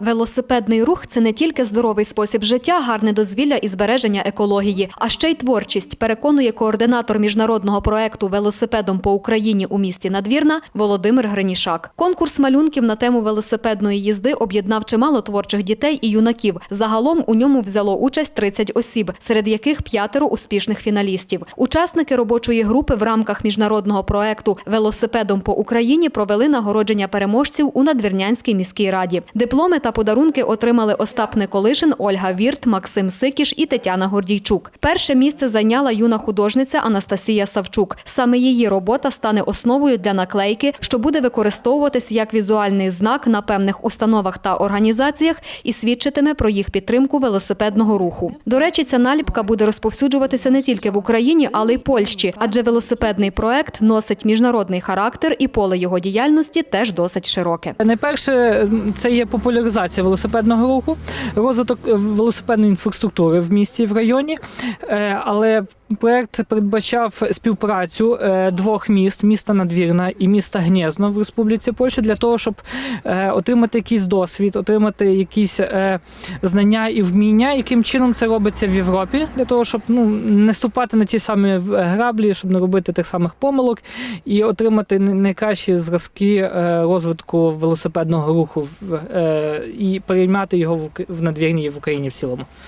Велосипедний рух це не тільки здоровий спосіб життя, гарне дозвілля і збереження екології, а ще й творчість, переконує координатор міжнародного проекту велосипедом по Україні у місті Надвірна Володимир Гринішак. Конкурс малюнків на тему велосипедної їзди об'єднав чимало творчих дітей і юнаків. Загалом у ньому взяло участь 30 осіб, серед яких п'ятеро успішних фіналістів. Учасники робочої групи в рамках міжнародного проекту Велосипедом по Україні провели нагородження переможців у Надвірнянській міській раді. Дипломи та подарунки отримали Остап Николишин, Ольга Вірт, Максим Сикіш і Тетяна Гордійчук. Перше місце зайняла юна художниця Анастасія Савчук. Саме її робота стане основою для наклейки, що буде використовуватись як візуальний знак на певних установах та організаціях і свідчитиме про їх підтримку велосипедного руху. До речі, ця наліпка буде розповсюджуватися не тільки в Україні, але й Польщі, адже велосипедний проект носить міжнародний характер і поле його діяльності теж досить широке. Найперше, це є популяризація велосипедного руху, розвиток е, велосипедної інфраструктури в місті і в районі. Е, Але проект передбачав співпрацю е, двох міст: міста Надвірна і міста Гнєзно в Республіці Польща, для того, щоб е, отримати якийсь досвід, отримати якісь е, знання і вміння, яким чином це робиться в Європі, для того, щоб ну не ступати на ті самі граблі, щоб не робити тих самих помилок і отримати найкращі зразки розвитку велосипедного руху і переймати його в надвірні і в Україні в цілому.